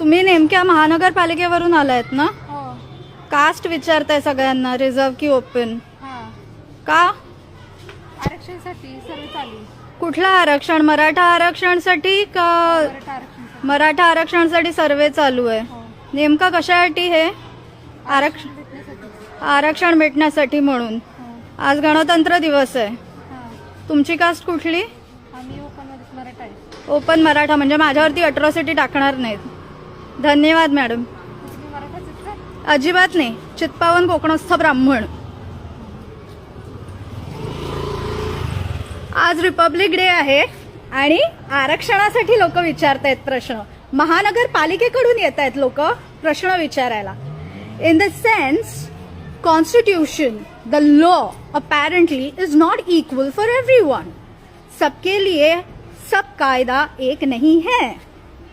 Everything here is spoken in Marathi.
तुम्ही नेमक्या महानगरपालिकेवरून आलायत ना? हो. कास्ट विचारताय सगळ्यांना रिझर्व की ओपन? हा. का? आरक्षणासाठी सर्व चालू आहे. कुठलं आरक्षण? मराठा आरक्षणसाठी का मराठा आरक्षणासाठी. सर्वे चालू आहे? हो. नेमका कशासाठी हे? आरक्षण भेटण्यासाठी. आरक्षण भेटण्यासाठी म्हणून. हो. आज गणतंत्र दिवस आहे. हा. तुमची कास्ट कुठली? आम्ही ओपनमध्येच मराठा आहे. ओपन मराठा म्हणजे माझ्यावरती अट्रॉसिटी टाकणार नाहीत. धन्यवाद मॅडम. अजिबात नाही. चित्पावन कोकणस्थ ब्राह्मण. आज रिपब्लिक डे आहे आणि आरक्षणासाठी लोक विचारत आहेत प्रश्न. महानगरपालिकेकडून येत आहेत लोक प्रश्न विचारायला. In the sense constitution the law apparently is not equal for everyone सबके लिए सब कायदा एक नहीं है.